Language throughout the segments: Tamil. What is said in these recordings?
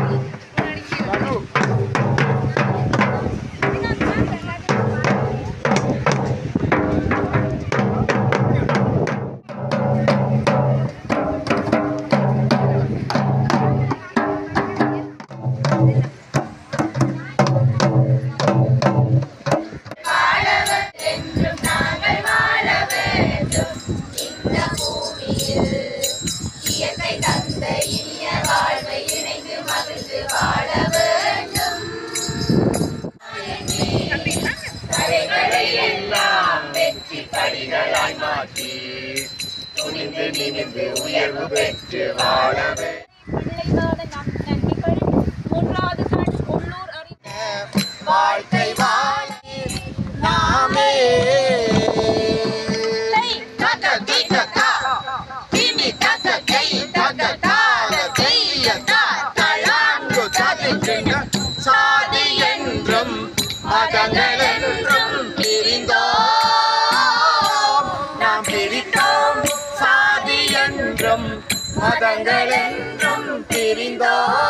Amen. நிமிந்து உயர்வு பெற்று வாழவே. dó.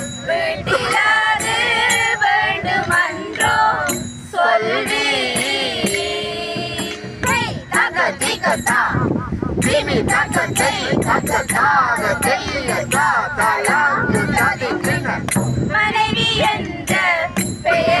சீனி தாக்க தெய் தாக்க காக தெய்ய தாத்தாலாம் மனைவி என்ற பெயர்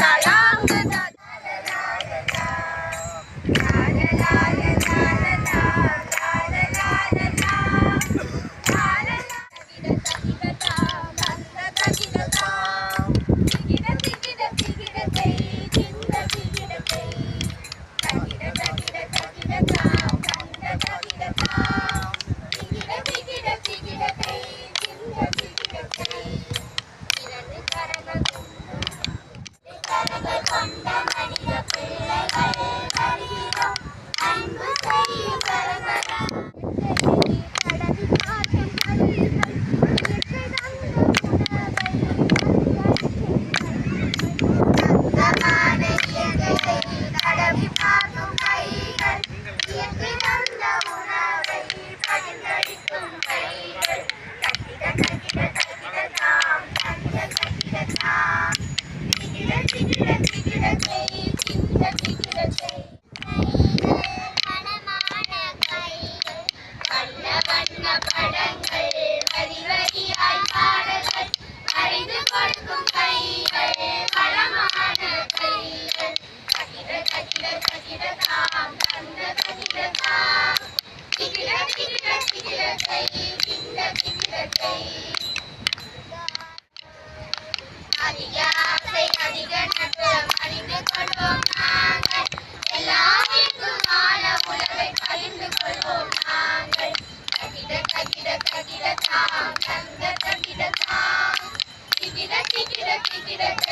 கிடக்காம் கிடக்கிட கிடக்கிட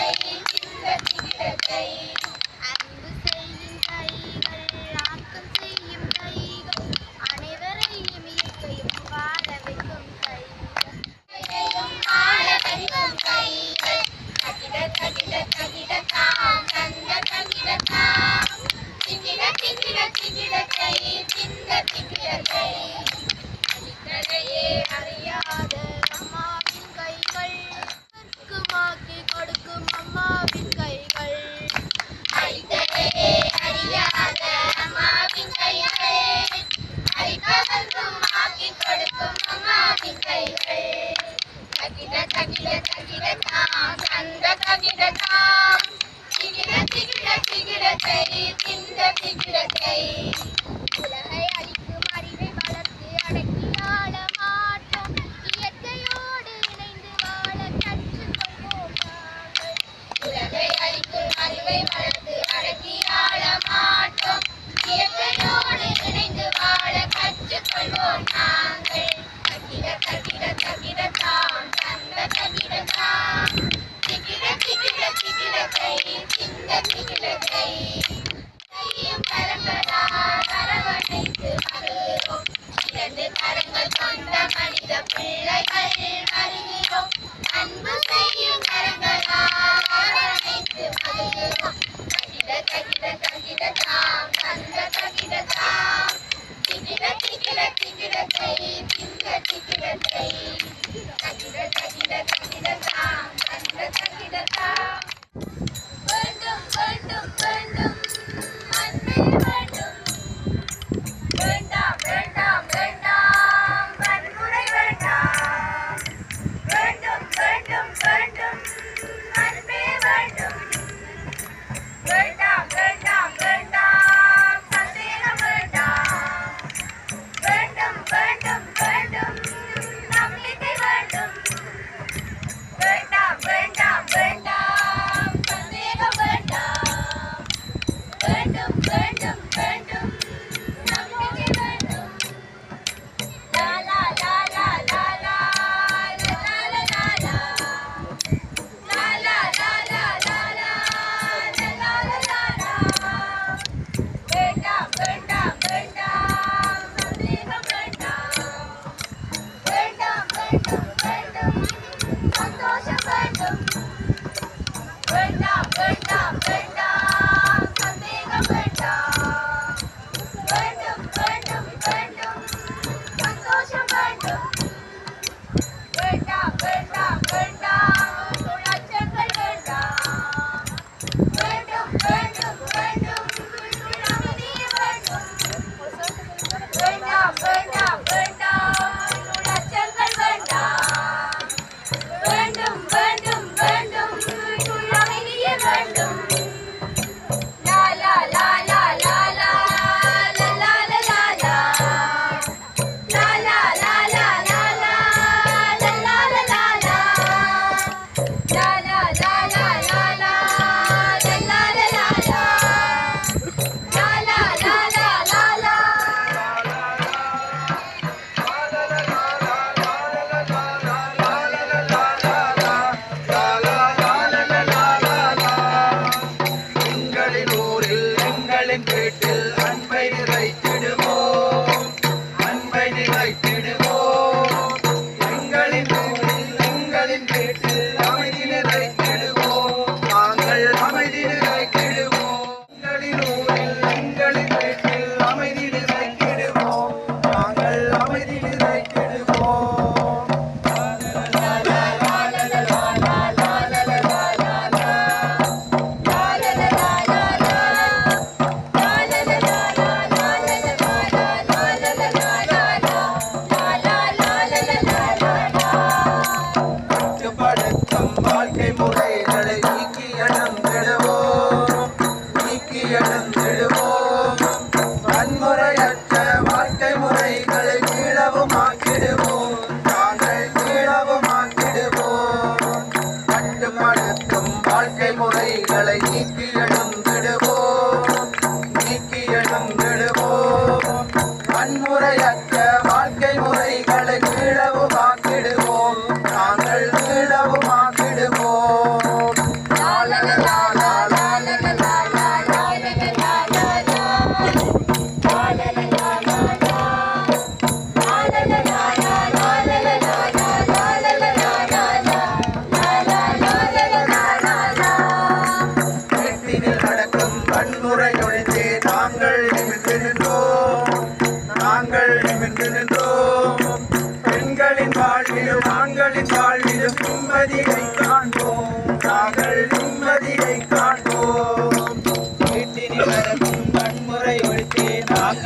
I could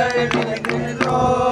ser mi negro.